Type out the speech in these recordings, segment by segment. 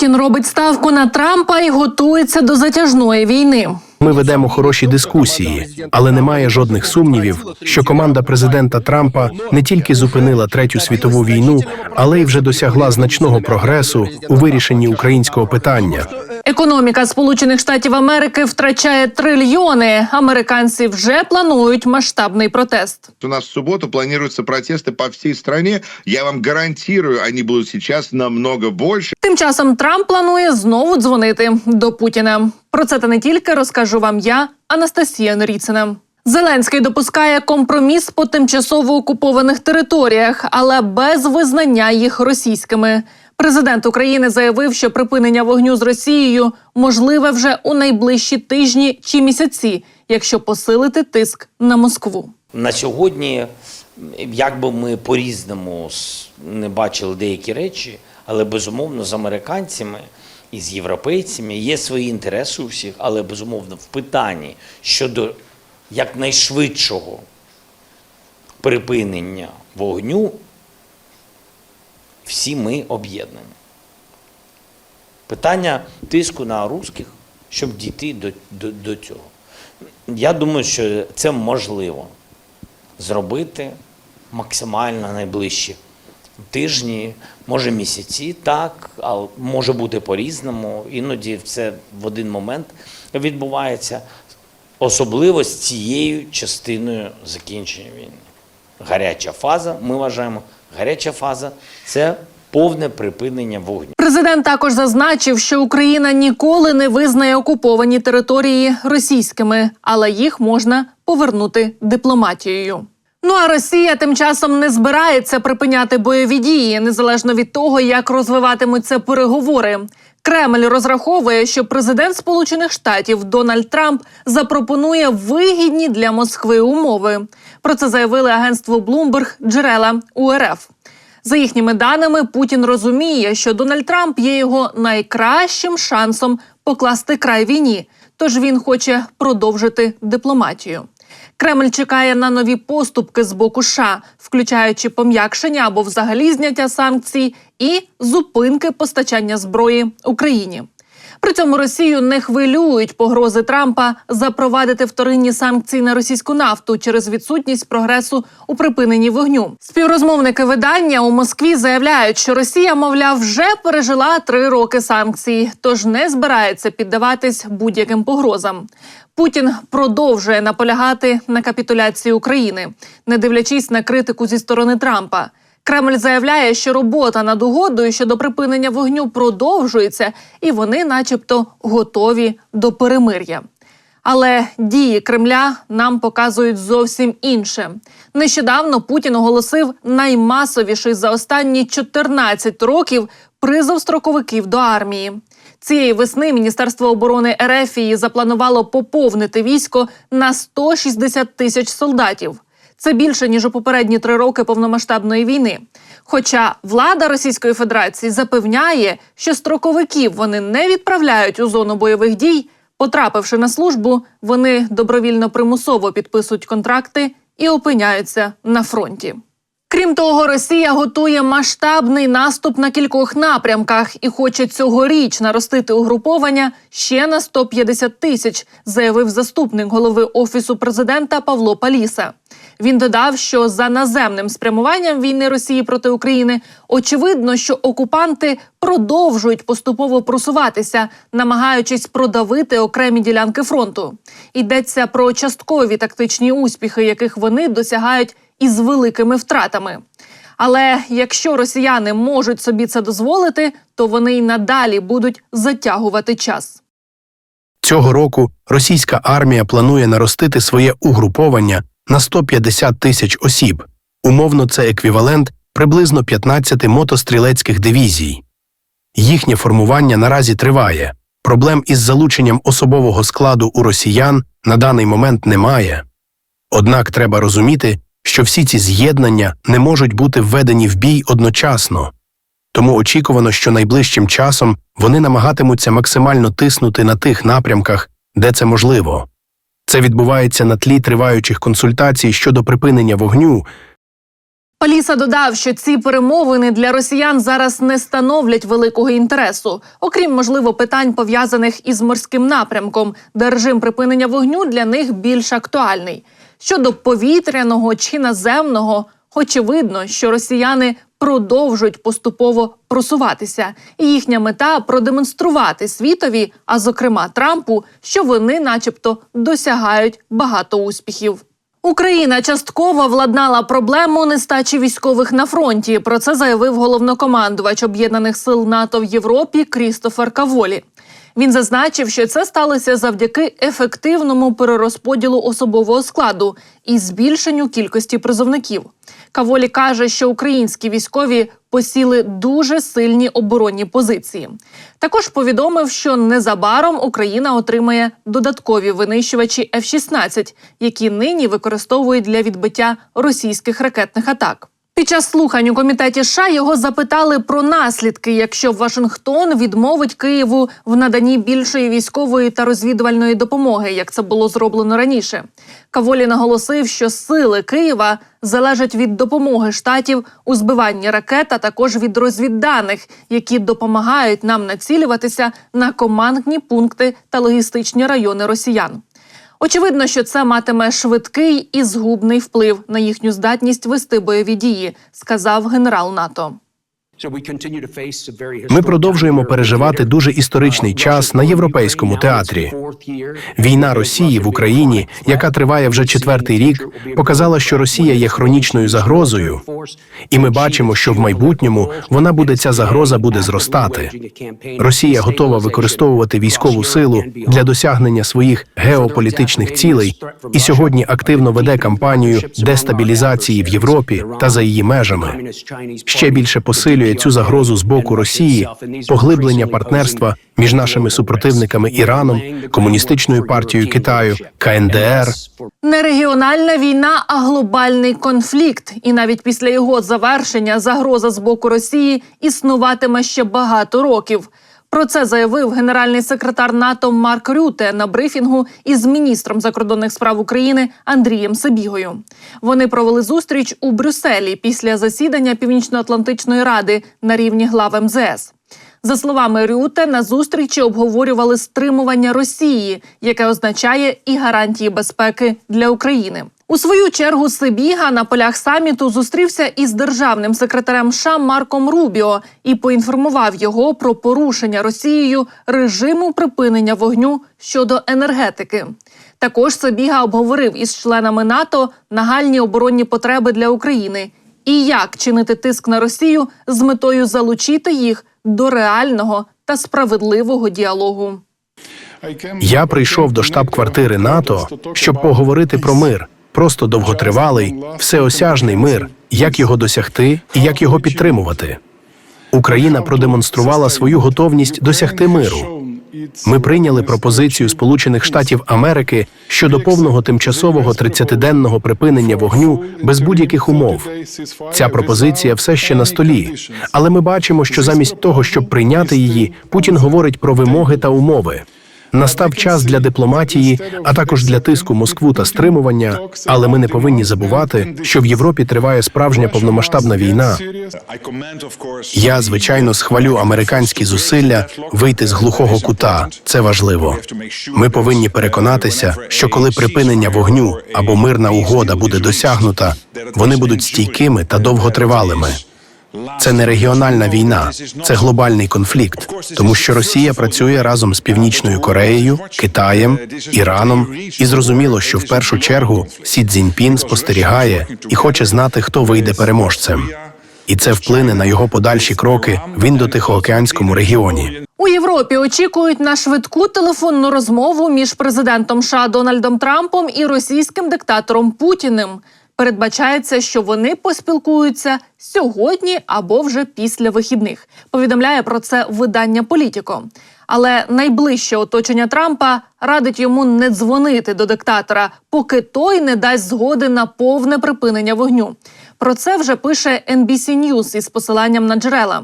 Путін робить ставку на Трампа і готується до затяжної війни. Ми ведемо хороші дискусії, але немає жодних сумнівів, що команда президента Трампа не тільки зупинила третю світову війну, але й вже досягла значного прогресу у вирішенні українського питання. Економіка Сполучених Штатів Америки втрачає трильйони. Американці вже планують масштабний протест. У нас в субботу планируются протесты по всей стране. Я вам гарантирую, они будут сейчас намного больше. Тим часом Трамп планує знову дзвонити до Путіна. Про це та не тільки розкажу вам я, Анастасія Норіцина. Зеленський допускає компроміс по тимчасово окупованих територіях, але без визнання їх російськими. Президент України заявив, що припинення вогню з Росією можливе вже у найближчі тижні чи місяці, якщо посилити тиск на Москву. На сьогодні, як би ми по-різному не бачили деякі речі, але безумовно з американцями і з європейцями є свої інтереси у всіх, але безумовно в питанні щодо якнайшвидшого припинення вогню, всі ми об'єднані. Питання тиску на русських, щоб дійти до, до, до цього. Я думаю, що це можливо зробити максимально найближчі тижні, може місяці, так, але може бути по-різному. Іноді це в один момент відбувається, особливо з цією частиною закінчення війни. Гаряча фаза, ми вважаємо, гаряча фаза це повне припинення вогню. Президент також зазначив, що Україна ніколи не визнає окуповані території російськими, але їх можна повернути дипломатією. Ну а Росія тим часом не збирається припиняти бойові дії, незалежно від того, як розвиватимуться переговори. Кремль розраховує, що президент Сполучених Штатів Дональд Трамп запропонує вигідні для Москви умови. Про це заявили агентству Bloomberg джерела УРФ. За їхніми даними, Путін розуміє, що Дональд Трамп є його найкращим шансом покласти край війні, тож він хоче продовжити дипломатію. Кремль чекає на нові поступки з боку США, включаючи пом'якшення або взагалі зняття санкцій і зупинки постачання зброї Україні. При цьому Росію не хвилюють погрози Трампа запровадити вторинні санкції на російську нафту через відсутність прогресу у припиненні вогню. Співрозмовники видання у Москві заявляють, що Росія, мовляв, вже пережила три роки санкцій, тож не збирається піддаватись будь-яким погрозам. Путін продовжує наполягати на капітуляції України, не дивлячись на критику зі сторони Трампа. Кремль заявляє, що робота над угодою щодо припинення вогню продовжується, і вони, начебто, готові до перемир'я. Але дії Кремля нам показують зовсім інше. Нещодавно Путін оголосив наймасовіший за останні 14 років призов строковиків до армії. Цієї весни Міністерство оборони Ерефії запланувало поповнити військо на 160 тисяч солдатів. Це більше ніж у попередні три роки повномасштабної війни. Хоча влада Російської Федерації запевняє, що строковиків вони не відправляють у зону бойових дій. Потрапивши на службу, вони добровільно примусово підписують контракти і опиняються на фронті. Крім того, Росія готує масштабний наступ на кількох напрямках і хоче цьогоріч наростити угруповання ще на 150 тисяч, заявив заступник голови офісу президента Павло Паліса. Він додав, що за наземним спрямуванням війни Росії проти України очевидно, що окупанти продовжують поступово просуватися, намагаючись продавити окремі ділянки фронту. Йдеться про часткові тактичні успіхи, яких вони досягають із великими втратами. Але якщо росіяни можуть собі це дозволити, то вони й надалі будуть затягувати час. Цього року російська армія планує наростити своє угруповання на 150 тисяч осіб. Умовно, це еквівалент приблизно 15 мотострілецьких дивізій. Їхнє формування наразі триває. Проблем із залученням особового складу у росіян на даний момент немає. Однак треба розуміти, що всі ці з'єднання не можуть бути введені в бій одночасно. Тому очікувано, що найближчим часом вони намагатимуться максимально тиснути на тих напрямках, де це можливо. Це відбувається на тлі триваючих консультацій щодо припинення вогню Паліса додав, що ці перемовини для росіян зараз не становлять великого інтересу, окрім можливо питань пов'язаних із морським напрямком, де режим припинення вогню для них більш актуальний. Щодо повітряного чи наземного, очевидно, що росіяни продовжують поступово просуватися, і їхня мета продемонструвати світові, а зокрема Трампу, що вони, начебто, досягають багато успіхів. Україна частково владнала проблему нестачі військових на фронті. Про це заявив головнокомандувач об'єднаних сил НАТО в Європі Крістофер Каволі. Він зазначив, що це сталося завдяки ефективному перерозподілу особового складу і збільшенню кількості призовників. Каволі каже, що українські військові посіли дуже сильні оборонні позиції. Також повідомив, що незабаром Україна отримає додаткові винищувачі F-16, які нині використовують для відбиття російських ракетних атак. Під час слухань у комітеті США його запитали про наслідки, якщо Вашингтон відмовить Києву в наданні більшої військової та розвідувальної допомоги, як це було зроблено раніше. Каволі наголосив, що сили Києва залежать від допомоги штатів у збиванні ракет, а також від розвідданих, які допомагають нам націлюватися на командні пункти та логістичні райони росіян. Очевидно, що це матиме швидкий і згубний вплив на їхню здатність вести бойові дії, сказав генерал НАТО. Ми продовжуємо переживати дуже історичний час на європейському театрі. Війна Росії в Україні, яка триває вже четвертий рік, показала, що Росія є хронічною загрозою, і ми бачимо, що в майбутньому вона буде ця загроза буде зростати. Росія готова використовувати військову силу для досягнення своїх геополітичних цілей і сьогодні активно веде кампанію дестабілізації в Європі та за її межами. Ще більше посилює цю загрозу з боку Росії, поглиблення партнерства між нашими супротивниками Іраном, комуністичною партією Китаю, КНДР. Не регіональна війна, а глобальний конфлікт. І навіть після його завершення загроза з боку Росії існуватиме ще багато років. Про це заявив генеральний секретар НАТО Марк Рюте на брифінгу із міністром закордонних справ України Андрієм Сибігою. Вони провели зустріч у Брюсселі після засідання Північно-Атлантичної ради на рівні глав МЗС. За словами Рюте, на зустрічі обговорювали стримування Росії, яке означає і гарантії безпеки для України. У свою чергу Сибіга на полях саміту зустрівся із державним секретарем США Марком Рубіо і поінформував його про порушення Росією режиму припинення вогню щодо енергетики. Також Сибіга обговорив із членами НАТО нагальні оборонні потреби для України і як чинити тиск на Росію з метою залучити їх до реального та справедливого діалогу. Я прийшов до штаб-квартири НАТО, щоб поговорити про мир. Просто довготривалий, всеосяжний мир, як його досягти і як його підтримувати. Україна продемонструвала свою готовність досягти миру. Ми прийняли пропозицію Сполучених Штатів Америки щодо повного тимчасового 30-денного припинення вогню без будь-яких умов. Ця пропозиція все ще на столі, але ми бачимо, що замість того, щоб прийняти її, Путін говорить про вимоги та умови. Настав час для дипломатії, а також для тиску Москву та стримування. Але ми не повинні забувати, що в Європі триває справжня повномасштабна війна. Я звичайно схвалю американські зусилля вийти з глухого кута. Це важливо. Ми повинні переконатися, що коли припинення вогню або мирна угода буде досягнута, вони будуть стійкими та довготривалими. Це не регіональна війна, це глобальний конфлікт, тому що Росія працює разом з Північною Кореєю, Китаєм, Іраном, і зрозуміло, що в першу чергу Сі Цзіньпін спостерігає і хоче знати, хто вийде переможцем. І це вплине на його подальші кроки в індотихоокеанському регіоні. У Європі очікують на швидку телефонну розмову між президентом США Дональдом Трампом і російським диктатором Путіним. Передбачається, що вони поспілкуються сьогодні або вже після вихідних. Повідомляє про це видання Політіко. Але найближче оточення Трампа радить йому не дзвонити до диктатора, поки той не дасть згоди на повне припинення вогню. Про це вже пише NBC News із посиланням на джерела.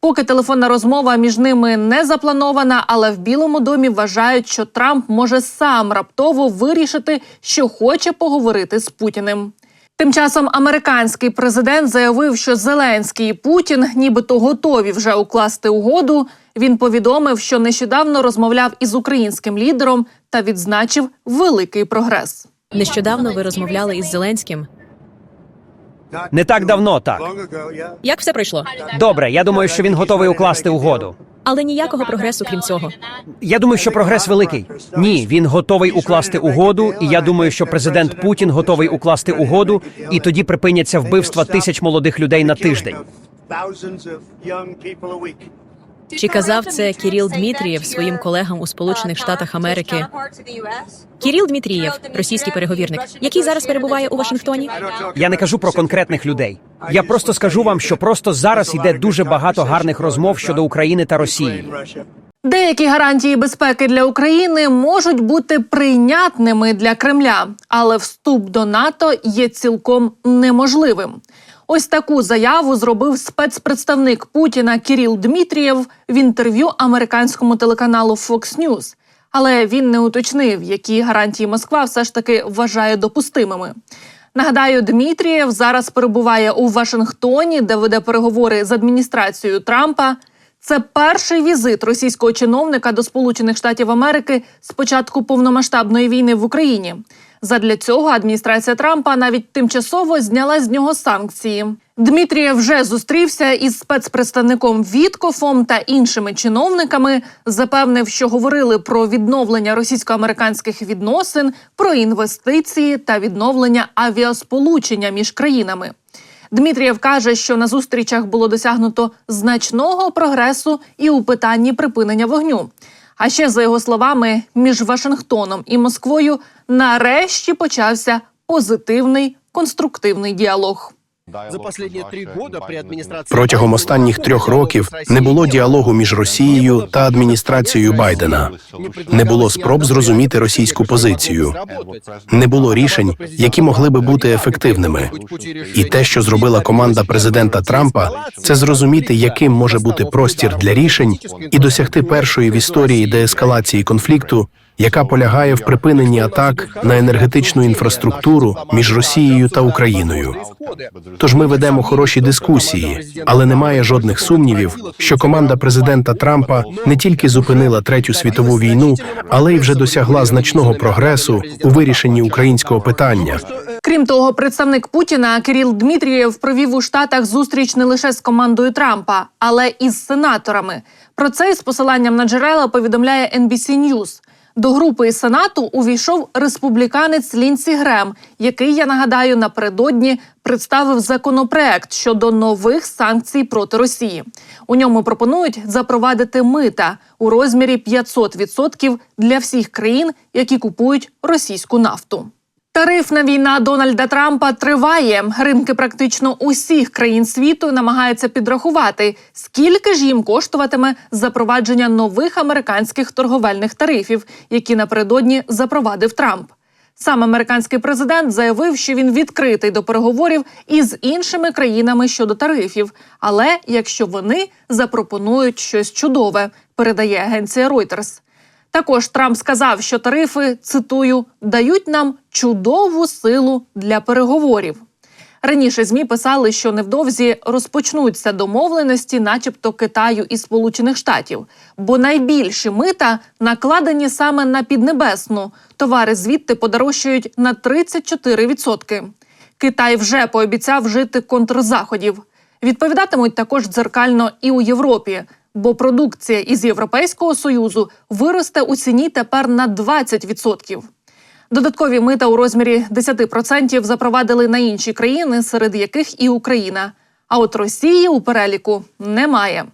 Поки телефонна розмова між ними не запланована, але в Білому домі вважають, що Трамп може сам раптово вирішити, що хоче поговорити з Путіним. Тим часом американський президент заявив, що Зеленський і Путін нібито готові вже укласти угоду. Він повідомив, що нещодавно розмовляв із українським лідером та відзначив великий прогрес. Нещодавно ви розмовляли із Зеленським. Не так давно, так. Як все пройшло? Добре, я думаю, що він готовий укласти угоду. Але ніякого прогресу, крім цього. Я думаю, що прогрес великий. Ні, він готовий укласти угоду, і я думаю, що президент Путін готовий укласти угоду, і тоді припиняться вбивства тисяч молодих людей на тиждень. Чи казав це Кіріл Дмитрієв своїм колегам у Сполучених Штатах Америки? Кіріл Дмитрієв, російський переговірник, який зараз перебуває у Вашингтоні. Я не кажу про конкретних людей. Я просто скажу вам, що просто зараз йде дуже багато гарних розмов щодо України та Росії. Деякі гарантії безпеки для України можуть бути прийнятними для Кремля, але вступ до НАТО є цілком неможливим. Ось таку заяву зробив спецпредставник Путіна Кіріл Дмитрієв в інтерв'ю американському телеканалу Fox News. Але він не уточнив, які гарантії Москва все ж таки вважає допустимими. Нагадаю, Дмитрієв зараз перебуває у Вашингтоні, де веде переговори з адміністрацією Трампа. Це перший візит російського чиновника до Сполучених Штатів Америки з початку повномасштабної війни в Україні. Задля цього адміністрація Трампа навіть тимчасово зняла з нього санкції. Дмитрієв вже зустрівся із спецпредставником Віткофом та іншими чиновниками. Запевнив, що говорили про відновлення російсько-американських відносин, про інвестиції та відновлення авіасполучення між країнами. Дмитрієв каже, що на зустрічах було досягнуто значного прогресу і у питанні припинення вогню. А ще за його словами, між Вашингтоном і Москвою нарешті почався позитивний конструктивний діалог. За последние три года при администрации Протягом останніх трьох років не було діалогу між Росією та адміністрацією Байдена. Не було спроб зрозуміти російську позицію. Не було рішень, які могли би бути ефективними. І те, що зробила команда президента Трампа, це зрозуміти, яким може бути простір для рішень і досягти першої в історії деескалації конфлікту, яка полягає в припиненні атак на енергетичну інфраструктуру між Росією та Україною. Тож ми ведемо хороші дискусії, але немає жодних сумнівів, що команда президента Трампа не тільки зупинила третю світову війну, але й вже досягла значного прогресу у вирішенні українського питання. Крім того, представник Путіна Кирил Дмитрієв провів у Штатах зустріч не лише з командою Трампа, але і з сенаторами. Про це із посиланням на джерела повідомляє NBC News. До групи сенату увійшов республіканець Лінсі Грем, який я нагадаю напередодні представив законопроект щодо нових санкцій проти Росії. У ньому пропонують запровадити мита у розмірі 500% для всіх країн, які купують російську нафту. Тарифна війна Дональда Трампа триває. Ринки практично усіх країн світу намагаються підрахувати, скільки ж їм коштуватиме запровадження нових американських торговельних тарифів, які напередодні запровадив Трамп. Сам американський президент заявив, що він відкритий до переговорів із іншими країнами щодо тарифів. Але якщо вони запропонують щось чудове, передає агенція Reuters. Також Трамп сказав, що тарифи цитую дають нам чудову силу для переговорів. Раніше змі писали, що невдовзі розпочнуться домовленості, начебто Китаю і Сполучених Штатів, бо найбільші мита накладені саме на піднебесну. Товари звідти подорожчають на 34%. Китай вже пообіцяв жити контрзаходів. Відповідатимуть також дзеркально і у Європі, бо продукція із Європейського союзу виросте у ціні тепер на 20%. Додаткові мита у розмірі 10% запровадили на інші країни, серед яких і Україна. А от Росії у переліку немає.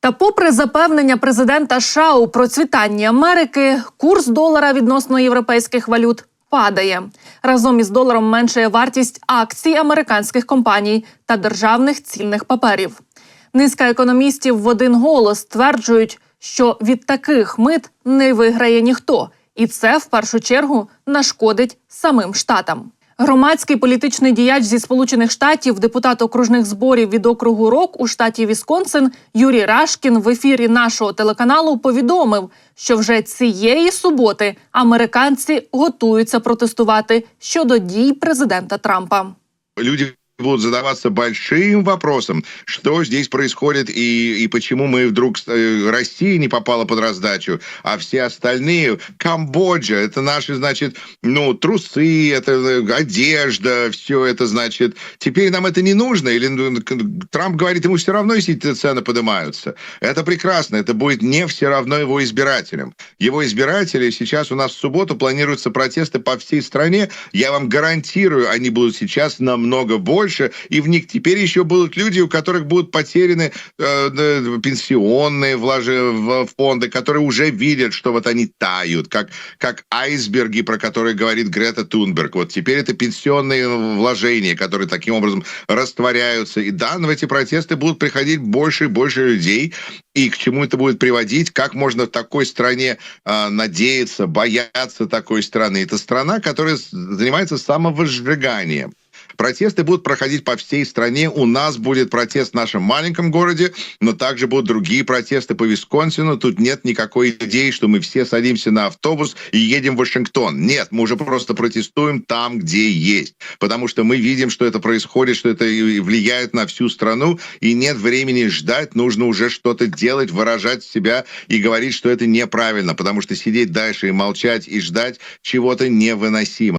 Та, попри запевнення президента США у процвітанні Америки, курс долара відносно європейських валют падає. Разом із доларом меншає вартість акцій американських компаній та державних цінних паперів. Низка економістів в один голос стверджують, що від таких мит не виграє ніхто, і це в першу чергу нашкодить самим штатам. Громадський політичний діяч зі Сполучених Штатів, депутат окружних зборів від округу Рок у штаті Вісконсин Юрій Рашкін в ефірі нашого телеканалу повідомив, що вже цієї суботи американці готуються протестувати щодо дій президента Трампа. люди будут задаваться большим вопросом, что здесь происходит и, и почему мы вдруг э, Россия не попала под раздачу, а все остальные Камбоджа, это наши, значит, ну трусы, это э, одежда, все это значит. Теперь нам это не нужно или ну, Трамп говорит, ему все равно, если эти цены поднимаются. Это прекрасно, это будет не все равно его избирателям. Его избиратели сейчас у нас в субботу планируются протесты по всей стране. Я вам гарантирую, они будут сейчас намного больше, и в них теперь еще будут люди, у которых будут потеряны э, пенсионные влажи- в фонды, которые уже видят, что вот они тают, как, как айсберги, про которые говорит Грета Тунберг. Вот теперь это пенсионные вложения, которые таким образом растворяются. И да, в эти протесты будут приходить больше и больше людей. И к чему это будет приводить? Как можно в такой стране э, надеяться, бояться такой страны? Это страна, которая занимается самовыжиганием. Протесты будут проходить по всей стране. У нас будет протест в нашем маленьком городе, но также будут другие протесты по Висконсину. Тут нет никакой идеи, что мы все садимся на автобус и едем в Вашингтон. Нет, мы уже просто протестуем там, где есть. Потому что мы видим, что это происходит, что это влияет на всю страну, и нет времени ждать, нужно уже что-то делать, выражать себя и говорить, что это неправильно, потому что сидеть дальше и молчать и ждать чего-то невыносимо.